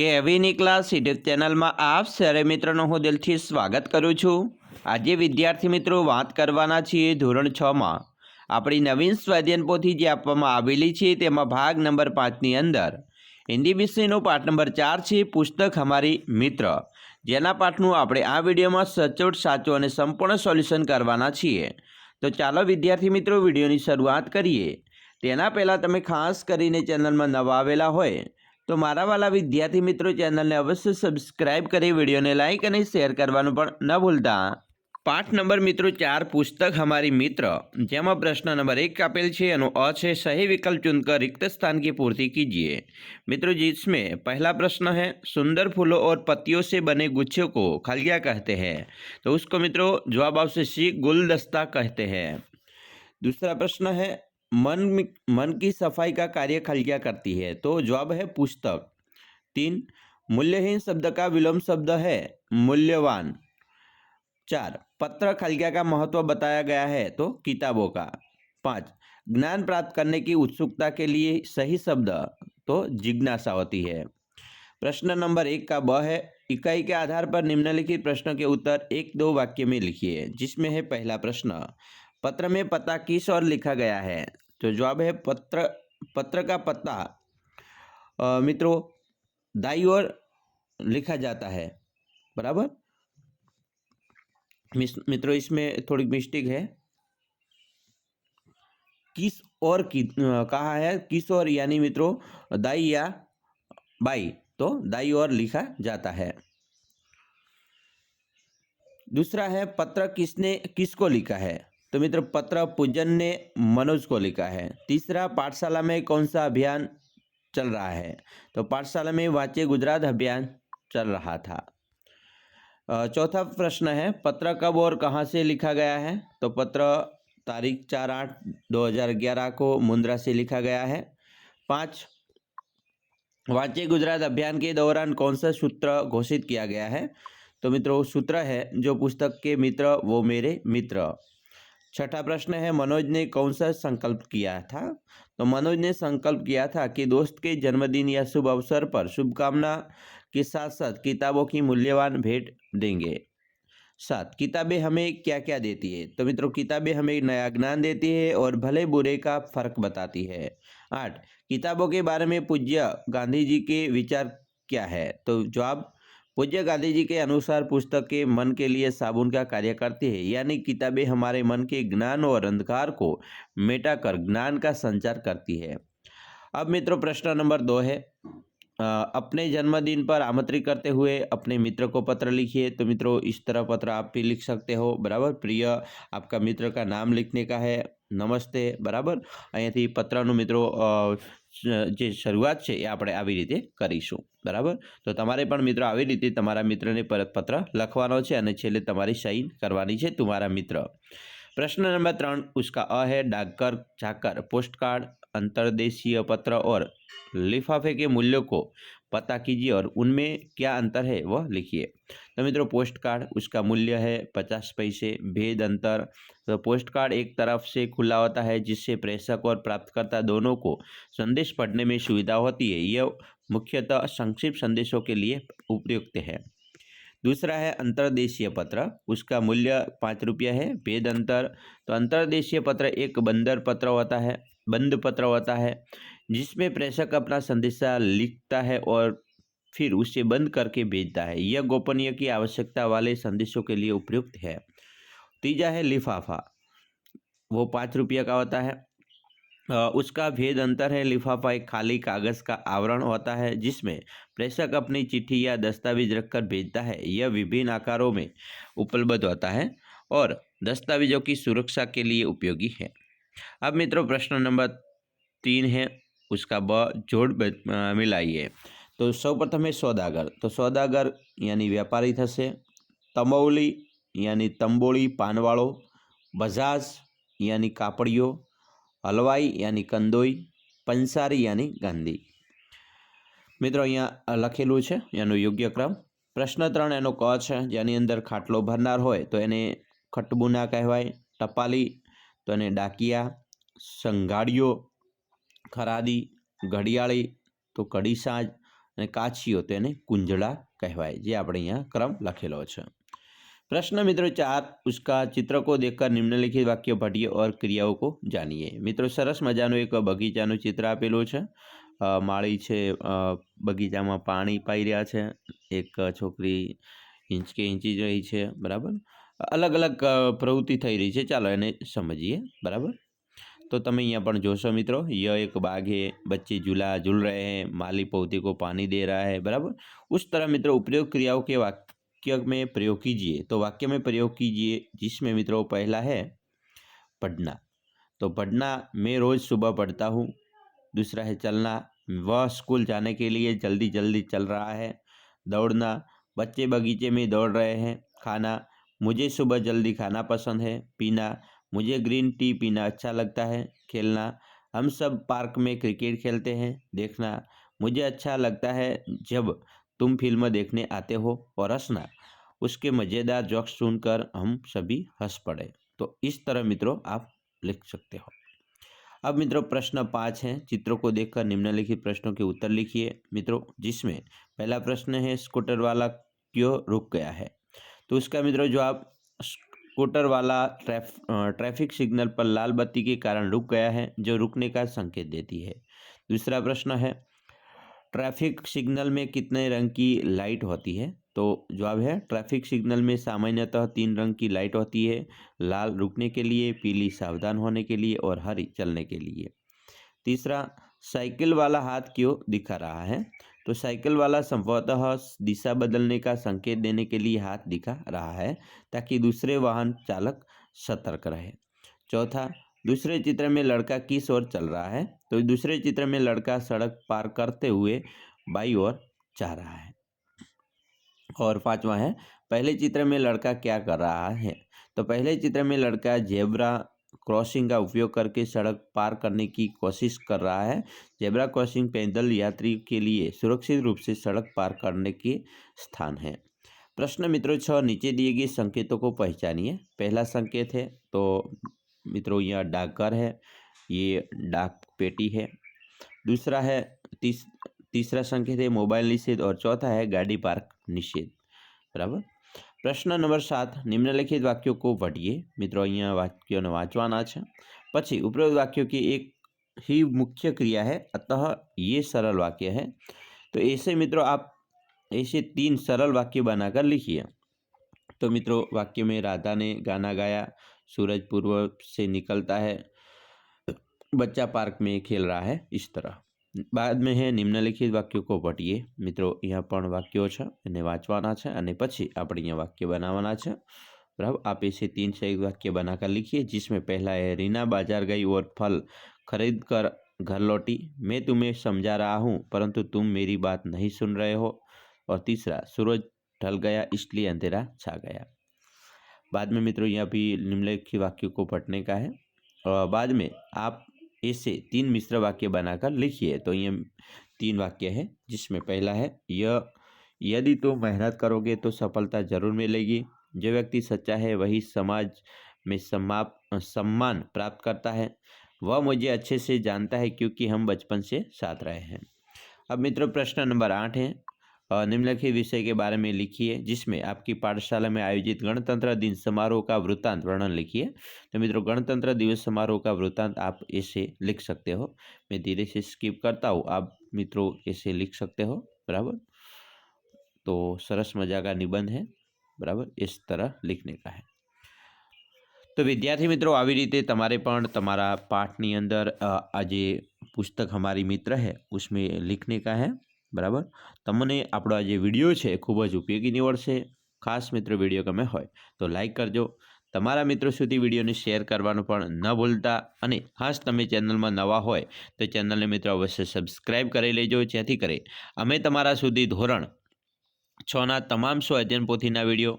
કે એવીની class YouTube ચેનલમાં આપ સરે મિત્રોનું હું દિલથી સ્વાગત કરું છું. આજે વિદ્યાર્થી મિત્રો વાત કરવાના છીએ ધોરણ છમાં. આપણી નવીન સ્વાધ્યન પોથી જે આપવામાં આવેલી છે તેમાં ભાગ નંબર પાંચની અંદર. હિન્દી વિષયનો પાઠ નંબર ચાર છે, પુસ્તક અમારી મિત્ર. જેના પાઠનું આપણે આ વિડીયોમાં સચોટ, સાચું અને સંપૂર્ણ સોલ્યુશન કરવાના છીએ. તો ચાલો વિદ્યાર્થી મિત્રો વિડીયોની શરૂઆત કરીએ. તેના પહેલાં તમે ખાસ કરીને ચેનલમાં નવા આવેલા હોય તો મારા વાલા વિદ્યાર્થી મિત્રો ચેનલને અવશ્ય સબસ્ક્રાઇબ કરી વિડીયોને લાઇક અને શેર કરવાનું પણ ન ભૂલતા પાઠ નંબર મિત્રો ચાર પુસ્તક हमारी मित्र જેમાં પ્રશ્ન નંબર એક આપેલ છે એનો અ છે सही विकल्प चुनकर रिक्त स्थान की पूर्ति कीजिए मित्रों जिसमें पहला प्रश्न है सुंदर फूलों और पत्तियों से बने गुच्छे को खलिया कहते हैं तो उसको मित्रों जवाब आपसे सी गुलदस्ता कहते हैं दूसरा प्रश्न है मन मन की सफ़ाई का कार्य खलिया करती है। तो जवाब है पुस्तक। तीन, मूल्यहीन शब्द का विलोम शब्द है, मूल्यवान। चार, पत्र खलकिया का महत्व बताया गया है तो किताबों का। पाँच, ज्ञान प्राप्त करने की उत्सुकता के लिए सही शब्द तो जिज्ञासा होती है। प्रश्न नंबर एक का ब है, इकाई के आधार पर निम्नलिखित प्रश्नों के उत्तर एक दो वाक्य में लिखिए, जिसमें है पहला प्रश्न पत्र में पता किस और लिखा गया है? तो जवाब है पत्र पत्र का पत्ता अ, मित्रों दाई ओर लिखा जाता है। बराबर? मित्रों इसमें थोड़ी मिस्टेक है। किस और की कहा है? किस और यानी मित्रों दाई या बाई? तो दाई और लिखा जाता है। दूसरा है पत्र किसने किसको लिखा है? तो मित्र, पत्र पूजन ने मनोज को लिखा है। तीसरा, पाठशाला में कौन सा अभियान चल रहा है? तो पाठशाला में वाच्य गुजरात अभियान चल रहा था। चौथा प्रश्न है, पत्र कब और कहाँ से लिखा गया है? तो पत्र तारीख चार आठ दो हज़ार ग्यारह को मुंद्रा से लिखा गया है। पाँच, वाच्य गुजरात अभियान के दौरान कौन सा सूत्र घोषित किया गया है? तो मित्रों, सूत्र है, जो पुस्तक के मित्र, वो मेरे मित्र। छठा प्रश्न है, मनोज ने कौन सा संकल्प किया था? तो मनोज ने संकल्प किया था कि दोस्त के जन्मदिन या शुभ अवसर पर शुभकामना के साथ साथ किताबों की मूल्यवान भेंट देंगे। सात, किताबें हमें क्या क्या देती है? तो मित्रों, किताबें हमें नया ज्ञान देती है और भले बुरे का फ़र्क बताती है। आठ, किताबों के बारे में पूज्य गांधी जी के विचार क्या है? तो जवाब पूज्य गांधी जी के अनुसार पुस्तक मन के लिए साबुन का कार्य करती है, यानी किताबें हमारे मन के ज्ञान और अंधकार को मेटाकर ज्ञान का संचार करती है। अब मित्रों, प्रश्न नंबर दो है। अपने जन्मदिन पर आमंत्रित करते हुए अपने मित्र को पत्र लिखिए। तो मित्रों, इस तरह पत्र आप भी लिख सकते हो। बराबर, प्रिय, आपका मित्र का नाम लिखने का है। નમસ્તે બરાબર અહીંયાથી પત્રનું મિત્રો અ, શ- જે શરૂઆત છે એ આપણે આવી રીતે કરીશું બરાબર તો તમારે પણ મિત્રો આવી રીતે તમારા મિત્રને પરત પત્ર લખવાનો છે અને છેલ્લે તમારી સાઇન કરવાની છે તમારા મિત્ર प्रश्न नंबर ત્રણ उसका अ है डाकघर जाकर पोस्ट कार्ड अंतर्देशीय पत्र और लिफाफे के मूल्यों को पता कीजिए और उनमें क्या अंतर है वह लिखिए। तो मित्रों पोस्ट कार्ड उसका मूल्य है पचास पैसे, भेद अंतर। तो पोस्ट कार्ड एक तरफ़ से खुला होता है जिससे प्रेषक और प्राप्तकर्ता दोनों को संदेश पढ़ने में सुविधा होती है। यह मुख्यतः संक्षिप्त संदेशों के लिए उपयुक्त है। दूसरा है अंतर्देशीय पत्र, उसका मूल्य पाँच रुपया है, भेद अंतर। तो अंतर्देशीय पत्र एक बंदर पत्र होता है, बंद पत्र होता है। जिसमें प्रेषक अपना संदेशा लिखता है और फिर उसे बंद करके भेजता है। यह गोपनीय की आवश्यकता वाले संदेशों के लिए उपयुक्त है। तीजा है लिफाफा। वो पाँच रुपये का होता है। उसका भेद अंतर है। लिफाफा एक खाली कागज़ का आवरण होता है, जिसमें प्रेषक अपनी चिट्ठी या दस्तावेज़ रखकर भेजता है। यह विभिन्न आकारों में उपलब्ध होता है और दस्तावेजों की सुरक्षा के लिए उपयोगी है। अब मित्रों, प्रश्न नंबर तीन है। उसका ब जोड़ ब- अ, मिलाइए तो સૌપ્રથમ है સોદાગર તો સોદાગર यानी व्यापारी થશે તમૌલી यानी તંબોળી પાનવાળો બજાજ यानी કાપડિયો હલવાઈ યાની કંદોઈ પંસારી યાની ગાંધી મિત્રો અહીંયા લખેલું છે એનો યોગ્ય ક્રમ પ્રશ્ન ત્રણ એનો ક છે જેની અંદર ખાટલો ભરનાર હોય તો એને ખટબુના કહેવાય ટપાલી તો એને ડાકિયા સંઘાડીઓ ખરાદી ઘડિયાળી તો કડી સાંજ અને કાચીઓ તો એને કુંજળા કહેવાય જે આપણે અહીંયા ક્રમ લખેલો છે प्रश्न मित्रों चार उसका चित्र को देखकर निम्नलिखित वाक्य पढ़िए और क्रियाओं को जानिए મિત્રો સરસ મજાનું એક બગીચાનું ચિત્ર આપેલું છે અ, માળી છે અ, બગીચામાં પાણી પાઈ રહ્યા છે એક છોકરી હિંચકે હિંચી રહી છે બરાબર અલગ અલગ અ, પ્રવૃત્તિ થઈ રહી છે ચાલો એને સમજીએ બરાબર तो તમે यहाँ पर જોશો મિત્રો यह एक बाग है बच्चे झूला झूल रहे हैं माली पौधे को पानी दे रहा है बराबर उस तरह मित्रों उपयोग क्रियाओं के वाक्य में प्रयोग कीजिए तो वाक्य में प्रयोग कीजिए जिसमें मित्रों पहला है पढ़ना तो पढ़ना मैं रोज़ सुबह पढ़ता हूँ दूसरा है चलना वह स्कूल जाने के लिए जल्दी जल्दी चल रहा है दौड़ना बच्चे बगीचे में दौड़ रहे हैं खाना मुझे सुबह जल्दी खाना पसंद है पीना मुझे ग्रीन टी पीना अच्छा लगता है, खेलना। हम सब पार्क में क्रिकेट खेलते हैं, देखना। मुझे अच्छा लगता है जब तुम फ़िल्म देखने आते हो और हंसना। उसके मज़ेदार जोक्स सुनकर हम सभी हंस पड़े। तो इस तरह मित्रों आप लिख सकते हो। अब मित्रों प्रश्न पाँच है। चित्रों को देखकर निम्नलिखित प्रश्नों के उत्तर लिखिए। मित्रों, जिसमें पहला प्रश्न है, स्कूटर वाला क्यों रुक गया है? तो उसका मित्रों जवाब स्कूटर वाला ट्रैफ ट्रैफ़िक सिग्नल पर लाल बत्ती के कारण रुक गया है, जो रुकने का संकेत देती है। दूसरा प्रश्न है, ट्रैफ़िक सिग्नल में कितने रंग की लाइट होती है? तो जवाब है, ट्रैफ़िक सिग्नल में सामान्यतः तीन रंग की लाइट होती है, लाल रुकने के लिए, पीली सावधान होने के लिए और हरी चलने के लिए। तीसरा, साइकिल वाला हाथ क्यों दिखा रहा है? तो साइकिल वाला संभवतः दिशा बदलने का संकेत देने के लिए हाथ दिखा रहा है, ताकि दूसरे वाहन चालक सतर्क रहे। चौथा, दूसरे चित्र में लड़का किस ओर चल रहा है? तो दूसरे चित्र में लड़का सड़क पार करते हुए बाई ओर जा रहा है। और पांचवा है, पहले चित्र में लड़का क्या कर रहा है? तो पहले चित्र में लड़का जेब्रा क्रॉसिंग का उपयोग करके सड़क पार करने की कोशिश कर रहा है। जेबरा क्रॉसिंग पैदल यात्री के लिए सुरक्षित रूप से सड़क पार करने के स्थान है। प्रश्न मित्रों छः नीचे दिए गए संकेतों को पहचानिए। पहला संकेत है तो मित्रों, यह डाकघर है, ये डाक पेटी है। दूसरा है, तीस, तीसरा संकेत है, मोबाइल निषेध और चौथा है, गाड़ी पार्क निषेध। बराबर? પ્રશ્ન નંબર સાત નિમ્નલિખિત વાક્યો કો પઢીએ મિત્રો અહીંયા વાક્યોને વાંચવાના છે પછી ઉપરોક્ત वाक्यों की एक ही मुख्य क्रिया है अतः ये सरल वाक्य है तो ऐसे मित्रों आप ऐसे तीन सरल वाक्य बनाकर लिखिए तो मित्रों वाक्य में राधा ने गाना गाया सूरज पूर्व से निकलता है बच्चा पार्क में खेल रहा है इस तरह બાદ મેં હે નિમ્નલિખિત વાક્યો કો પઢીએ મિત્રો અહીંયા પણ વાક્યો છે એને વાંચવાના છે અને પછી આપણે અહીંયા વાક્ય બનાવવાના છે बराबर आप ऐसे तीन से एक वाक्य बनाकर लिखिए जिसमें पहला है रीना बाजार गई और फल खरीद कर घर लौटी मैं तुम्हें समझा रहा हूँ परंतु तुम मेरी बात नहीं सुन रहे हो और तीसरा सूरज ढल गया इसलिए अंधेरा छा गया बाद में मित्रों यहाँ भी निम्नलिखित वाक्यों को पढ़ने का है और बाद में आप ऐसे तीन मिश्र वाक्य बनाकर लिखिए। तो ये तीन वाक्य है, जिसमें पहला है यह यदि तुम तो मेहनत करोगे तो सफलता ज़रूर मिलेगी। जो व्यक्ति सच्चा है, वही समाज में सम्मान सम्मान प्राप्त करता है। वह मुझे अच्छे से जानता है, क्योंकि हम बचपन से साथ रहे हैं। अब मित्रों, प्रश्न नंबर आठ है निम्नलिखित विषय के बारे में लिखिए जिसमें आपकी पाठशाला में आयोजित गणतंत्र दिन समारोह का वृत्तांत वर्णन लिखिए तो मित्रों गणतंत्र दिवस समारोह का वृत्तांत आप ऐसे लिख सकते हो मैं धीरे से स्किप करता हूँ आप मित्रों ऐसे लिख सकते हो बराबर तो सरस मजा का निबंध है બરાબર इस तरह लिखने का है તો વિદ્યાર્થી મિત્રો આવી રીતે તમારે પણ તમારા પાઠની અંદર અ, આ જે પુસ્તક હમારી મિત્ર હે ઉસમે लिखने का है બરાબર? તમને આપણો આ જે વીડિયો છે એ ખૂબ જ ઉપયોગી નીવડશે, ખાસ મિત્રો વીડિયો ગમે હોય, તો લાઈક કરજો. તમારા મિત્રો સુધી વિડીયોને શેર કરવાનું પણ ન ભૂલતા અને ખાસ તમે ચેનલમાં નવા હોય, તો ચેનલને મિત્રો અવશ્ય સબસ્ક્રાઈબ કરી લેજો, જેથી કરી અમે તમારા સુધી ધોરણ છના તમામ સો અધ્યયન પોથીના વીડિયો,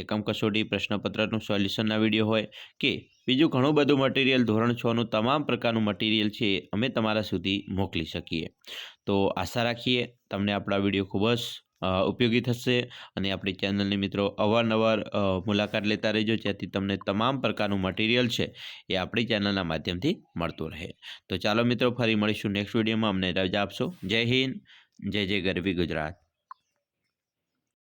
એકમ કસોટી, પ્રશ્નપત્રનું સોલ્યુશનના વીડિયો હોય, કે બીજું ઘણું બધું મટીરિયલ ધોરણ છનું તમામ પ્રકારનું મટીરિયલ છે અમે તમારા સુધી મોકલી શકીએ. તો આશા રાખીએ તમને આપણા વીડિયો ખૂબ જ ઉપયોગી થશે અને આપણી ચેનલની મિત્રો અવારનવાર મુલાકાત લેતા રહેજો જેથી તમને તમામ પ્રકારનું મટીરિયલ છે એ આપણી ચેનલના માધ્યમથી મળતું રહે. તો ચાલો મિત્રો, ફરી મળીશું નેક્સ્ટ વિડીયોમાં. અમને રજા આપશો. જય હિન્દ. જય જય ગરવી ગુજરાત.